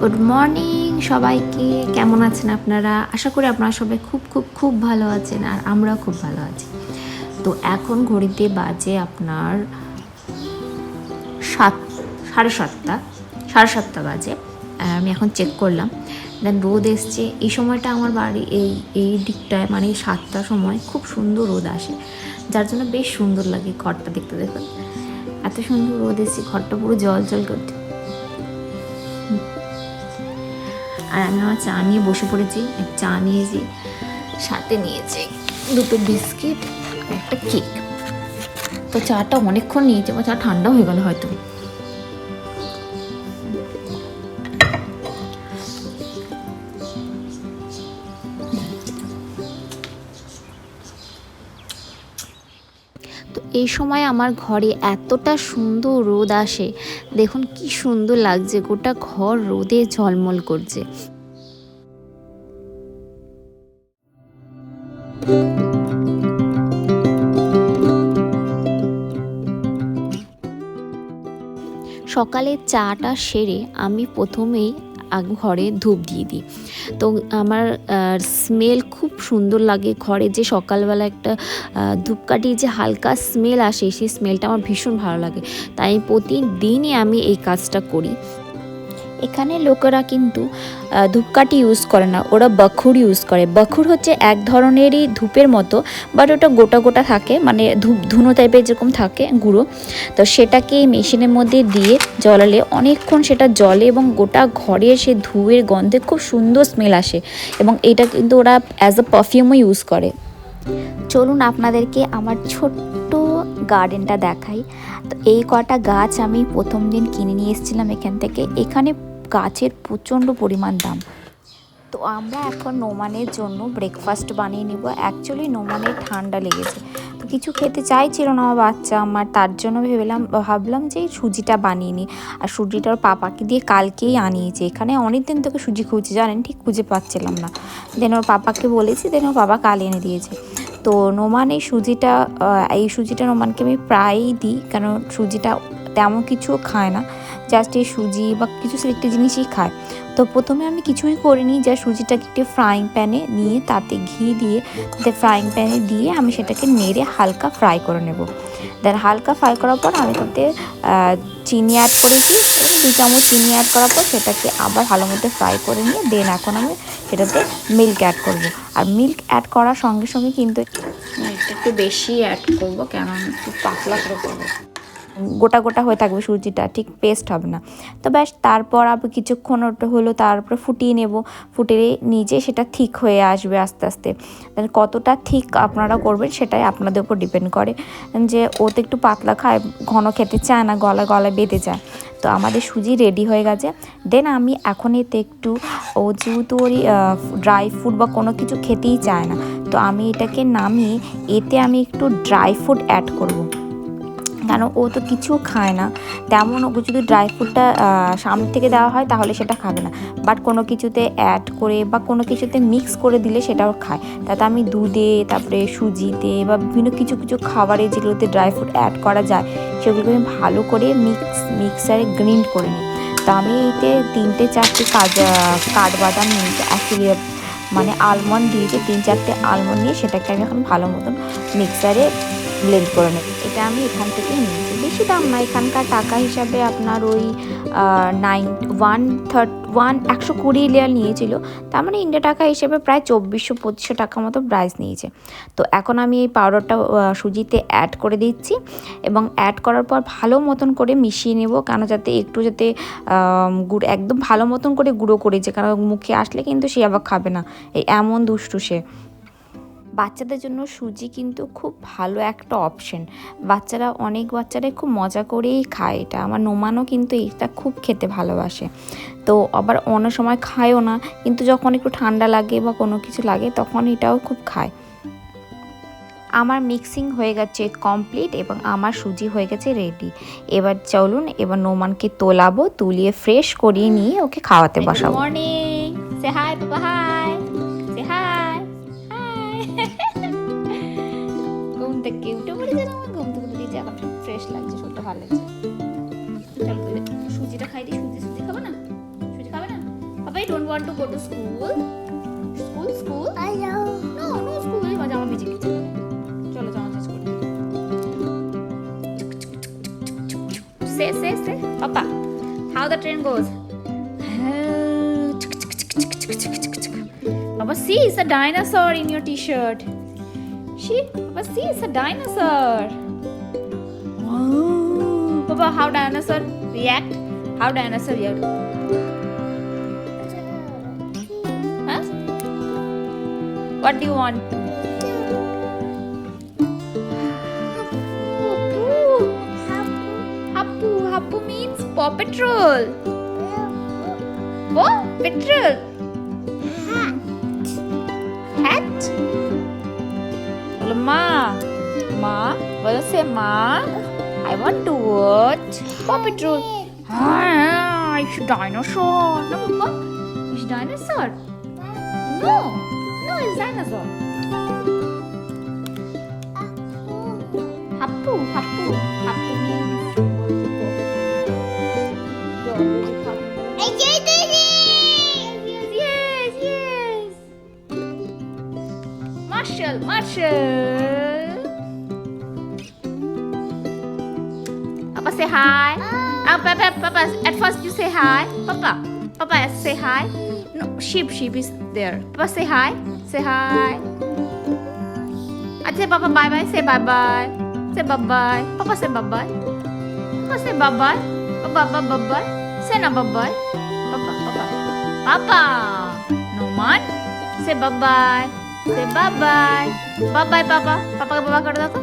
Good morning সবাইকে। কেমন আছেন আপনারা? আশা করি আপনারা সবাই খুব খুব খুব ভালো আছেন আর আমরাও খুব ভালো আছি। তো এখন ঘড়িতে বাজে আপনার সাত, সাড়ে সাতটা সাড়ে সাতটা বাজে। আমি এখন চেক করলাম। দেন রোদ এসছে। এই সময়টা আমার বাড়ি, এই এই দিকটায় মানে সাতটার সময় খুব সুন্দর রোদ আসে। যার জন্য বেশ সুন্দর লাগে ঘরটা দেখতে, দেখুন। এত সুন্দর রোদ এসছে, ঘরটা পুরো জল জল করছে। আর আমি আমার চা নিয়ে বসে পড়েছি চা নিয়েছি সাথে নিয়েছি। দুটো বিস্কিট, একটা কেক। তো চাটা অনেকক্ষণ নিয়েছি, আমার চা ঠান্ডা হয়ে গেল হয়তো। এই সময় আমার ঘরে এতটা সুন্দর রোদ আসে। দেখুন কি সুন্দর লাগছে, গোটা ঘর রোদে ঝলমল করছে। সকালে চাটা সেরে আমি প্রথমেই ঘরে ধূপ দিয়ে দিই। তো আমার স্মেল খুব সুন্দর লাগে ঘরে যে সকালবেলা একটা ধূপকাঠি ধূপকাঠির যে হালকা স্মেল আসে, সেই স্মেলটা আমার ভীষণ ভালো লাগে। তাই প্রতিদিনই আমি এই কাজটা করি। এখানে লোকেরা কিন্তু ধূপকাঠি ইউজ করে না, ওরা বখুর ইউজ করে। বখুর হচ্ছে এক ধরনেরই ধূপের মতো বাট ওটা গোটা গোটা থাকে মানে ধূপ, ধুনো টাইপের যেরকম থাকে গুঁড়ো, তো সেটাকে মেশিনের মধ্যে দিয়ে জ্বলালে, অনেকক্ষণ সেটা জলে এবং গোটা ঘরের সে ধুয়ের গন্ধে খুব সুন্দর স্মেল আসে এবং এটা কিন্তু ওরা অ্যাজ আ পারফিউমও ইউজ করে। চলুন আপনাদেরকে আমার ছোট্ট গার্ডেনটা দেখাই। তো এই কটা গাছ আমি প্রথম দিন কিনে নিয়ে এসেছিলাম এখান থেকে। এখানে গাছের প্রচণ্ড পরিমাণ দাম। তো আমরা এখন নোমানের জন্য ব্রেকফাস্ট বানিয়ে নিব। অ্যাকচুয়ালি নোমানের ঠান্ডা লেগেছে। তো কিছু খেতে চাইছিল না আমার বাচ্চা আমার, তার জন্য ভেবেলাম, ভাবলাম যে সুজিটা বানিয়ে নিই। আর সুজিটা ওর পাপাকে দিয়ে কালকেই আনিয়েছে। এখানে অনেক দিন থেকে সুজি খুঁজে জানেন, ঠিক খুঁজে পাচ্ছিলাম না। দেন ওর পাপাকে বলেছি দেন ওর বাবা কাল এনে দিয়েছে। তো নোমান এই সুজিটা এই সুজিটা নোমানকে আমি প্রায়ই দিই। কারণ সুজিটা তেমন কিছুও খায় না। জাস্ট এই সুজি বা কিছু সিলেক্ট জিনিসই খায়। তো প্রথমে আমি কিছুই করিনি যা সুজিটাকে একটু ফ্রাইং প্যানে নিয়ে তাতে ঘি দিয়ে, তাতে ফ্রাইং প্যানে দিয়ে আমি সেটাকে নেড়ে হালকা ফ্রাই করে নেব। দেন হালকা ফ্রাই করার পর আমি তাতে চিনি অ্যাড করেছি এবং দু চামচ চিনি অ্যাড করার পর সেটাকে আবার ভালো মতো ফ্রাই করে নিয়ে দেন এখন আমি সেটাতে মিল্ক অ্যাড করব। আর মিল্ক অ্যাড করার সঙ্গে সঙ্গে কিন্তু একটু বেশি অ্যাড করব কেন একটু পাতলা করে করব। গোটা গোটা হয়ে থাকবে সুজিটা, ঠিক পেস্ট হবে না। তো ব্যাস, তারপর আবার কিছুক্ষণ ওটা হলো, তারপরে ফুটিয়ে নেব। ফুটিয়ে নিজে সেটা ঠিক হয়ে আসবে আস্তে আস্তে। কতটা ঠিক আপনারা করবেন সেটাই আপনাদের উপর ডিপেন্ড করে। যে ও তো একটু পাতলা খায়, ঘন খেতে চায় না গলা গলায় বেঁধে যায়। তো আমাদের সুজি রেডি হয়ে গেছে। দেন আমি এখন এতে একটু, ও যেহেতু ওর ড্রাই ফ্রুট বা কোনো কিছু খেতেই চায় না, তো আমি এটাকে নামিয়ে এতে আমি একটু ড্রাই ফ্রুট অ্যাড করব। কেন ও তো কিছু খায় না। তেমন ওকে যদি ড্রাই ফ্রুটটা সামনে থেকে দেওয়া হয় তাহলে সেটা খাবে না। বাট কোনো কিছুতে অ্যাড করে বা কোনো কিছুতে মিক্স করে দিলে সেটাও খায়। তাতে আমি দুধে, তারপরে সুজিতে বা বিভিন্ন কিছু কিছু খাবারে যেগুলোতে ড্রাই ফ্রুট অ্যাড করা যায়, সেগুলোকে আমি ভালো করে মিক্স মিক্সারে গ্রিন্ড করে নিই। তো আমি এতে তিনটে, চারটে কাজ কাঠবাদাম নিয়েছি। অ্যাকচুয়ালি মানে আলমন্ড দিয়েছি। তিন, চারটে আলমন্ড নিয়ে সেটাকে আমি এখন ভালো মতন মিক্সারে ব্লেন্ড করে নেব। এটা আমি এখান থেকে নিয়েছি। বেশি দাম না, এখানকার টাকা হিসাবে আপনার ওই নাইন ওয়ান থার্ট ওয়ান একশো কুড়ি লেয়ার নিয়েছিল। তার মানে ইন্ডিয়া টাকা হিসেবে প্রায় চব্বিশশো পঁচিশশো টাকা মতো প্রাইস নিয়েছে। তো এখন আমি এই পাউডারটা সুজিতে অ্যাড করে দিচ্ছি এবং অ্যাড করার পর ভালো মতন করে মিশিয়ে নেব কেন যাতে একটু যাতে গুঁড়ো, একদম ভালো মতন করে গুঁড়ো করেছে কারণ মুখে আসলে কিন্তু সে আবার খাবে না। এই এমন দুষ্টু সে। বাচ্চাদের জন্য সুজি কিন্তু খুব ভালো একটা অপশন বাচ্চারা অনেক বাচ্চারাই খুব মজা করেই খায় এটা। আমার নোমানও কিন্তু এটা খুব খেতে ভালোবাসে। তো আবার অন্য সময় খায়ও না কিন্তু যখন একটু ঠান্ডা লাগে বা কোনো কিছু লাগে তখন এটাও খুব খায়। আমার মিক্সিং হয়ে গেছে কমপ্লিট এবং আমার সুজি হয়ে গেছে রেডি এবার চলুন এবার নোমানকে তোলাবো তুলিয়ে ফ্রেশ করিয়ে নিয়ে ওকে খাওয়াতে বসাবো। মর্নিং সে হাই বাবা ঘুম থেকে উঠে পড়েছে না ঘুম থেকে উঠে দিয়েছে এখন ফ্রেশ লাগছে শরীরটা ভালো লাগছে সুজিটা খাই দিই সুজি সুজি খাব না সুজি খাব don't want to go to school? School, school? Hello. No, no school. এবার জামা ভিজে গেছে চলো জামা চেঞ্জ করি সে সে সে পাপা the train goes Papa, see, it's a dinosaur in your t-shirt. See, Papa, see, it's a dinosaur. Wow. Papa, how dinosaur react? How dinosaur react? Huh? What do you want? Happu means Paw Patrol. Paw Patrol. ma, ma, what do ma? I want to watch Paw Patrol. Ah, it's dinosaur. No, it's a dinosaur. No, no, it's a dinosaur. Papa say hi. Ah, Papa, Papa. At first you say hi. Papa, Papa say hi. No, sheep, sheep is there. Papa say hi. Say hi. I say Papa bye bye. Say bye bye. Say bye bye. Papa say bye bye. Papa say bye bye. Bye bye bye bye. Say na bye bye. Papa, Papa. Papa. No man. Say bye bye. Say bye bye. Bye bye Papa. Papa का बाबा कर दो तो.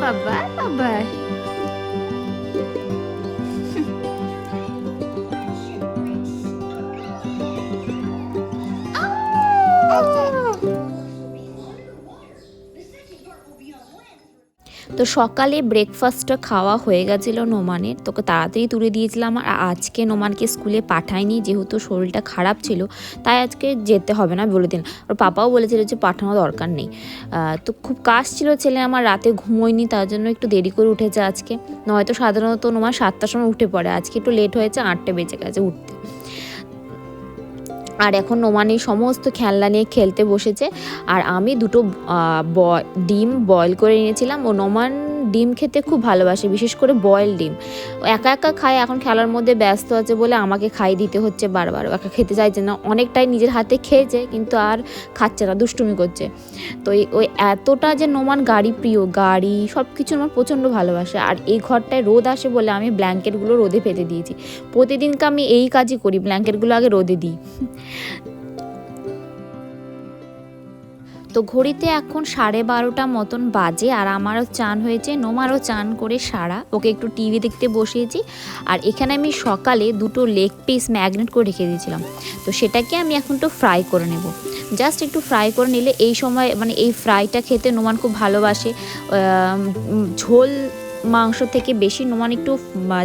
Bye bye. Bye bye. তো সকালে ব্রেকফাস্টটা খাওয়া হয়ে গেছিল নোমানের। তোকে তাড়াতাড়ি তুলে দিয়েছিলাম আর আজকে নোমানকে স্কুলে পাঠায়নি যেহেতু শরীরটা খারাপ ছিল, তাই আজকে যেতে হবে না বলে দিন ওর পাপাও বলেছিল যে পাঠানো দরকার নেই। তো খুব কাজ ছিল ছেলে আমার, রাতে ঘুমোয়নি, তার জন্য একটু দেরি করে উঠেছে আজকে। নয়তো সাধারণত নোমান সাতটার সময় উঠে পড়ে, আজকে একটু লেট হয়েছে, আটটা বেজে গেছে উঠতে। আর এখন নোমানি সমস্ত খেলনা নিয়ে খেলতে বসেছে। আর আমি দুটো ডিম বয়েল করে নিয়েছিলাম ও নোমান ডিম খেতে খুব ভালোবাসে, বিশেষ করে বয়েল ডিম। একা একা খায়, এখন খেলার মধ্যে ব্যস্ত আছে বলে আমাকে খাই দিতে হচ্ছে বারবার। একা খেতে চাইছে না, অনেকটাই নিজের হাতে খেয়েছে, কিন্তু আর খাচ্ছে না, দুষ্টুমি করছে। তো ওই এতটা যে নোমান গাড়ি প্রিয়, গাড়ি সব কিছু আমার প্রচণ্ড ভালোবাসে। আর এই ঘরটায় রোদ আসে বলে আমি ব্ল্যাঙ্কেটগুলো রোদে পেতে দিয়েছি। প্রতিদিনকে আমি এই কাজই করি ব্ল্যাঙ্কেটগুলো আগে রোদে দিই। তো ঘড়িতে এখন সাড়ে বারোটা মতন বাজে আর আমারও চান হয়েছে, নোমারও চান করে সারা। ওকে একটু টিভি দেখতে বসিয়েছি আর এখানে আমি সকালে দুটো লেগ পিস ম্যাগনেট করে রেখে দিয়েছিলাম। তো সেটাকে আমি এখন একটু ফ্রাই করে নেব। জাস্ট একটু ফ্রাই করে নিলে এই সময় মানে এই ফ্রাইটা খেতে নোমান খুব ভালোবাসে। ঝোল মাংস থেকে বেশি নোমান একটু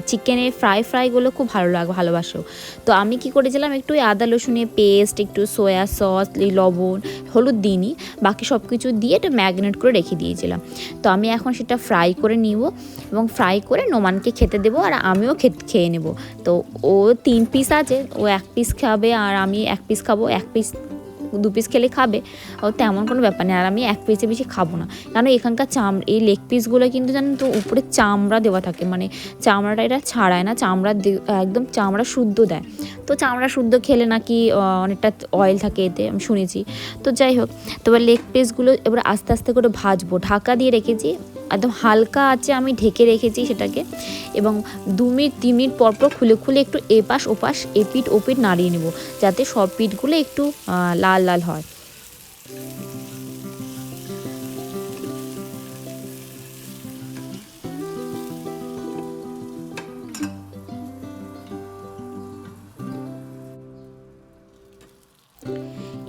চিকেনের ফ্রাই ফ্রাইগুলো খুব ভালো লাগে, ভালোবাসো। তো আমি কি করেছিলাম, একটু আদা রসুনের পেস্ট একটু সয়া সস লবণ, হলুদ দিইনি, বাকি সব কিছু দিয়ে এটা ম্যাগনেট করে রেখে দিয়েছিলাম। তো আমি এখন সেটা ফ্রাই করে নিব এবং ফ্রাই করে নোমানকে খেতে দেবো আর আমিও খেত- খেয়ে নেব। তো ও তিন পিস আছে, ও এক পিস খাবে আর আমি এক পিস খাব, এক পিস দু পিস খেলে খাবে। ও তেমন কোনো ব্যাপার নেই। আর আমি এক পিসে বেশি খাব না। কারণ এখানকার চাম এই লেগ পিসগুলো কিন্তু জানেন তো উপরে চামড়া দেওয়া থাকে। মানে চামড়াটা এটা ছাড়ায় না চামড়া একদম চামড়া শুদ্ধ দেয়। তো চামড়া শুদ্ধ খেলে নাকি অনেকটা অয়েল থাকে এতে আমি শুনেছি। তো যাই হোক তবে লেগ পিসগুলো এবার আস্তে আস্তে করে ভাজবো। ঢাকা দিয়ে রেখেছি একদম হালকা আছে আমি ঢেকে রেখেছি সেটাকে। এবং দু মিনিট তিন মিনিট পর পর খুলে খুলে একটু এপাশ ওপাশ এপিট ওপিট নাড়িয়ে নেব। যাতে সব পিঠগুলো একটু আহ, লাল লাল হয়।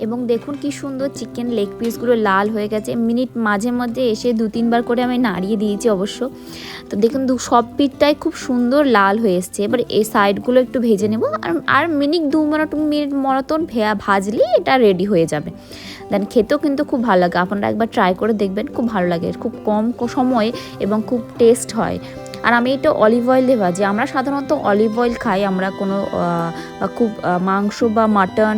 এবং দেখুন কি সুন্দর চিকেন লেগ পিসগুলো লাল হয়ে গেছে। মিনিট মাঝে মধ্যে এসে দু, তিনবার করে আমি নাড়িয়ে দিয়েছি অবশ্য। তো দেখুন দু, সব পিঠটাই খুব সুন্দর লাল হয়ে এসছে। এবার এই সাইডগুলো একটু ভেজে নেব। আর আর মিনিট দু মিনিট মিনিট মতন ভেয়া ভাজলেই এটা রেডি হয়ে যাবে। দেন খেতেও কিন্তু খুব ভালো লাগে। আপনারা একবার ট্রাই করে দেখবেন। খুব ভালো লাগে। খুব কম সময়ে এবং খুব টেস্ট হয়। আর আমি এটা অলিভ অয়েল দিয়ে ভাজি। আমরা সাধারণত অলিভ অয়েল খাই, আমরা কোনো খুব মাংস বা মাটন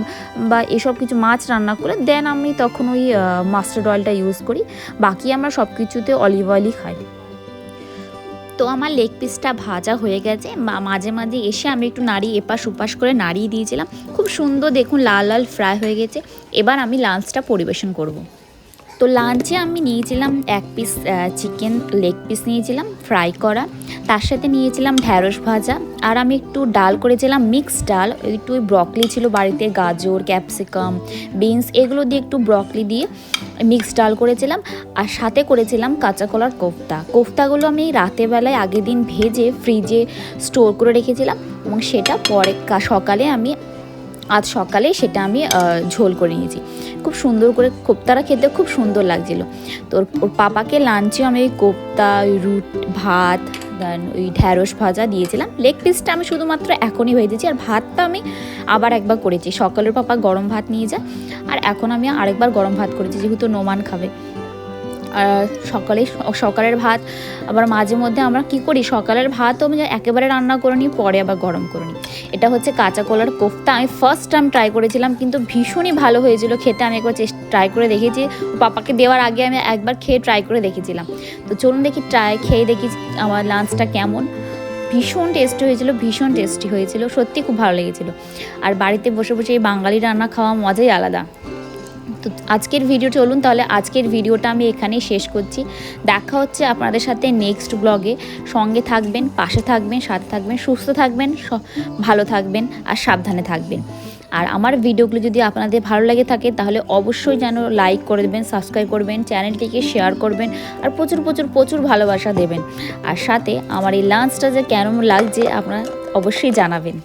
বা এসব কিছু মাছ রান্না করে দেন আমি তখন ওই মাস্টার্ড অয়েলটা ইউজ করি। বাকি আমরা সব কিছুতে অলিভ অয়েলই খাই। তো আমার লেগ পিসটা ভাজা হয়ে গেছে। মাঝে মাঝে এসে আমি একটু নাড়ি, এপাশ ওপাশ করে নাড়িয়ে দিয়েছিলাম। খুব সুন্দর দেখুন, লাল লাল ফ্রাই হয়ে গেছে। এবার আমি লাঞ্চটা পরিবেশন করব। তো লাঞ্চে আমি নিয়েছিলাম এক পিস চিকেন লেগ পিস নিয়েছিলাম ফ্রাই করা। তার সাথে নিয়েছিলাম ঢ্যাঁড়স ভাজা। আর আমি একটু ডাল করেছিলাম মিক্স ডাল। একটু ব্রকলি ছিল বাড়িতে, গাজর ক্যাপসিকাম বিনস এগুলো দিয়ে একটু ব্রকলি দিয়ে মিক্স ডাল করেছিলাম। আর সাথে করেছিলাম কাঁচা কলার কোফতা। কোফতাগুলো আমি রাতের বেলায় আগের দিন ভেজে ফ্রিজে স্টোর করে রেখেছিলাম। এবং সেটা পরে সকালে আমি আজ সকালে সেটা আমি ঝোল করে নিয়েছি। খুব সুন্দর করে কোপ্তাটা খেতে খুব সুন্দর লাগছিল। তো ওর- পাপাকে লাঞ্চেও আমি ওই কোপ্তা, ওই রুট, ভাত দেন ওই ঢ্যাঁড়স ভাজা দিয়েছিলাম। লেগ পিসটা আমি শুধুমাত্র এখনই ভেজেছি আর ভাতটা আমি আবার একবার করেছি। সকালের পাপা গরম ভাত নিয়ে যায়, আর এখন আমি আরেকবার গরম ভাত করেছি, যেহেতু নোমান খাবে। সকালে সকালের ভাত, আবার মাঝে মধ্যে আমরা কি করি? সকালের ভাতও আমি একেবারে রান্না করে নিই পরে আবার গরম করে নিই এটা হচ্ছে কাঁচা কলার কোফতা। আমি ফার্স্ট টাইম ট্রাই করেছিলাম, কিন্তু ভীষণই ভালো হয়েছিল খেতে। আমি একবার ট্রাই করে দেখেছি। পাপাকে দেওয়ার আগে আমি একবার খেয়ে ট্রাই করে দেখেছিলাম। তো চলুন দেখি ট্রাই খেয়ে দেখি আমার লাঞ্চটা কেমন। ভীষণ টেস্টি হয়েছিল, ভীষণ টেস্টি হয়েছিল। সত্যি খুব ভালো লেগেছিল। আর বাড়িতে বসে বসে এই বাঙালি রান্না খাওয়া মজাই আলাদা। তো আজকের ভিডিও চলুন, তাহলে আজকের ভিডিওটা আমি এখানেই শেষ করছি। দেখা হচ্ছে আপনাদের সাথে নেক্সট ব্লগে সঙ্গে থাকবেন, পাশে থাকবেন, সাথে থাকবেন, সুস্থ থাকবেন ভালো থাকবেন আর সাবধানে থাকবেন। আর আমার ভিডিওগুলো যদি আপনাদের ভালো লাগে থাকে, তাহলে অবশ্যই যেন লাইক করে দেবেন সাবস্ক্রাইব করবেন চ্যানেলটিকে শেয়ার করবেন আর প্রচুর প্রচুর প্রচুর ভালোবাসা দেবেন। আর সাথে আমার এই লাঞ্চটা যে কেমন লাগছে, আপনারা অবশ্যই জানাবেন।